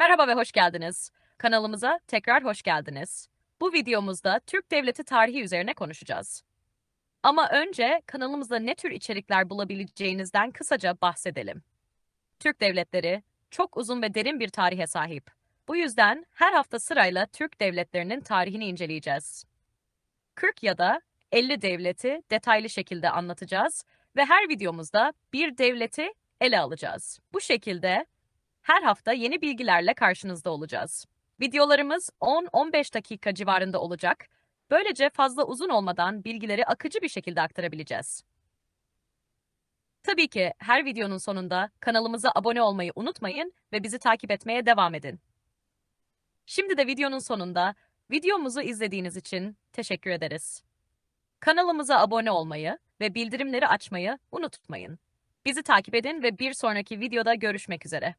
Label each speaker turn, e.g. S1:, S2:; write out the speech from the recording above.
S1: Merhaba ve hoş geldiniz. Kanalımıza tekrar hoş geldiniz. Bu videomuzda Türk Devleti tarihi üzerine konuşacağız. Ama önce kanalımızda ne tür içerikler bulabileceğinizden kısaca bahsedelim. Türk devletleri çok uzun ve derin bir tarihe sahip. Bu yüzden her hafta sırayla Türk devletlerinin tarihini inceleyeceğiz. 40 ya da 50 devleti detaylı şekilde anlatacağız ve her videomuzda bir devleti ele alacağız. Bu şekilde her hafta yeni bilgilerle karşınızda olacağız. Videolarımız 10-15 dakika civarında olacak. Böylece fazla uzun olmadan bilgileri akıcı bir şekilde aktarabileceğiz. Tabii ki her videonun sonunda kanalımıza abone olmayı unutmayın ve bizi takip etmeye devam edin. Şimdi de videonun sonunda videomuzu izlediğiniz için teşekkür ederiz. Kanalımıza abone olmayı ve bildirimleri açmayı unutmayın. Bizi takip edin ve bir sonraki videoda görüşmek üzere.